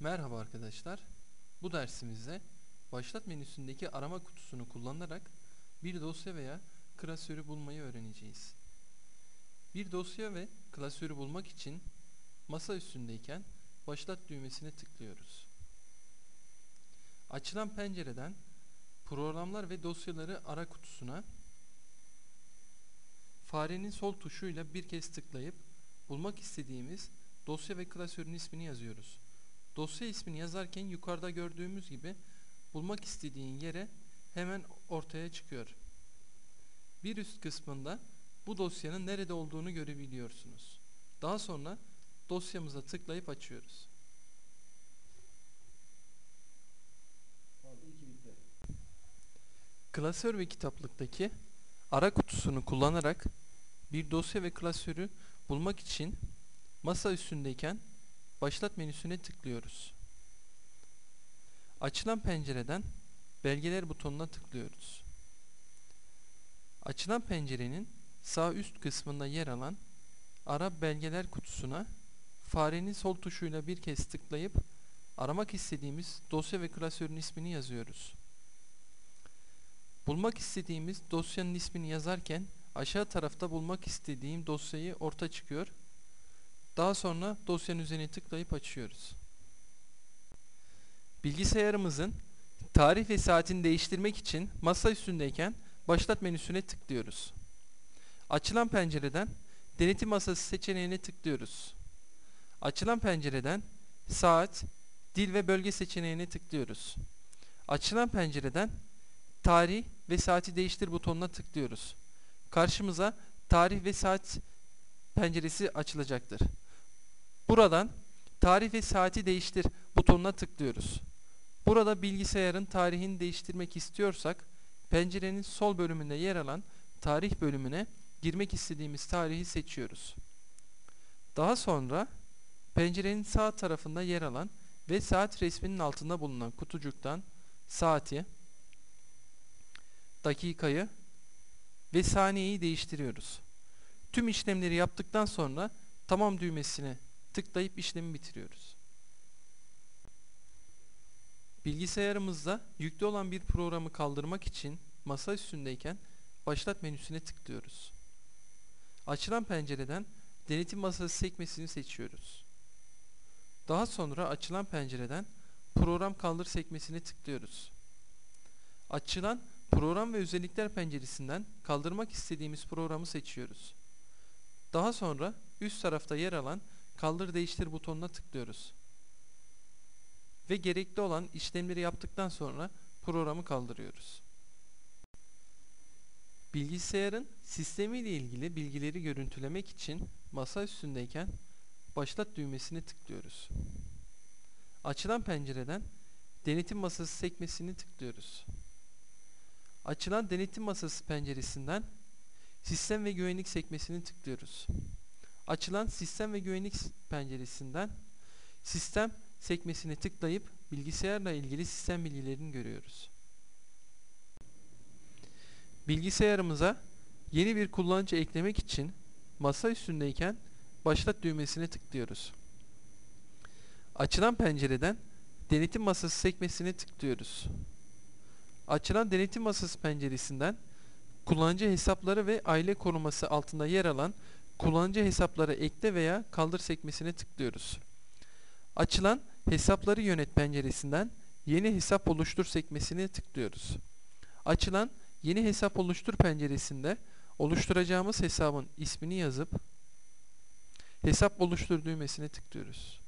Merhaba arkadaşlar. Bu dersimizde başlat menüsündeki arama kutusunu kullanarak bir dosya veya klasörü bulmayı öğreneceğiz. Bir dosya ve klasörü bulmak için masa üstündeyken başlat düğmesine tıklıyoruz. Açılan pencereden programlar ve dosyaları ara kutusuna farenin sol tuşuyla bir kez tıklayıp bulmak istediğimiz dosya ve klasörün ismini yazıyoruz. Dosya ismini yazarken yukarıda gördüğümüz gibi bulmak istediğin yere hemen ortaya çıkıyor. Bir üst kısmında bu dosyanın nerede olduğunu görebiliyorsunuz. Daha sonra dosyamıza tıklayıp açıyoruz. Klasör ve kitaplıktaki ara kutusunu kullanarak bir dosya ve klasörü bulmak için masa üstündeyken Başlat menüsüne tıklıyoruz. Açılan pencereden Belgeler butonuna tıklıyoruz. Açılan pencerenin sağ üst kısmında yer alan Ara Belgeler kutusuna farenin sol tuşuyla bir kez tıklayıp aramak istediğimiz dosya ve klasörün ismini yazıyoruz. Bulmak istediğimiz dosyanın ismini yazarken aşağı tarafta bulmak istediğim dosyayı orta çıkıyor daha sonra dosyanın üzerine tıklayıp açıyoruz. Bilgisayarımızın tarih ve saatini değiştirmek için masa üstündeyken başlat menüsüne tıklıyoruz. Açılan pencereden denetim masası seçeneğine tıklıyoruz. Açılan pencereden saat, dil ve bölge seçeneğine tıklıyoruz. Açılan pencereden tarih ve saati değiştir butonuna tıklıyoruz. Karşımıza tarih ve saat penceresi açılacaktır. Buradan tarih ve saati değiştir butonuna tıklıyoruz. Burada bilgisayarın tarihini değiştirmek istiyorsak pencerenin sol bölümünde yer alan tarih bölümüne girmek istediğimiz tarihi seçiyoruz. Daha sonra pencerenin sağ tarafında yer alan ve saat resminin altında bulunan kutucuktan saati, dakikayı ve saniyeyi değiştiriyoruz. Tüm işlemleri yaptıktan sonra tamam düğmesine tıklayıp işlemi bitiriyoruz. Bilgisayarımızda yüklü olan bir programı kaldırmak için masa üstündeyken başlat menüsüne tıklıyoruz. Açılan pencereden denetim masası sekmesini seçiyoruz. Daha sonra açılan pencereden program kaldır sekmesine tıklıyoruz. Açılan program ve özellikler penceresinden kaldırmak istediğimiz programı seçiyoruz. Daha sonra üst tarafta yer alan kaldır değiştir butonuna tıklıyoruz. Ve gerekli olan işlemleri yaptıktan sonra programı kaldırıyoruz. Bilgisayarın sistemi ile ilgili bilgileri görüntülemek için masa üstündeyken başlat düğmesini tıklıyoruz. Açılan pencereden denetim masası sekmesini tıklıyoruz. Açılan denetim masası penceresinden sistem ve güvenlik sekmesini tıklıyoruz açılan sistem ve güvenlik penceresinden sistem sekmesine tıklayıp bilgisayarla ilgili sistem bilgilerini görüyoruz. Bilgisayarımıza yeni bir kullanıcı eklemek için masa üstündeyken başlat düğmesine tıklıyoruz. Açılan pencereden denetim masası sekmesine tıklıyoruz. Açılan denetim masası penceresinden kullanıcı hesapları ve aile koruması altında yer alan kullanıcı hesapları ekle veya kaldır sekmesine tıklıyoruz. Açılan hesapları yönet penceresinden yeni hesap oluştur sekmesine tıklıyoruz. Açılan yeni hesap oluştur penceresinde oluşturacağımız hesabın ismini yazıp hesap oluştur düğmesine tıklıyoruz.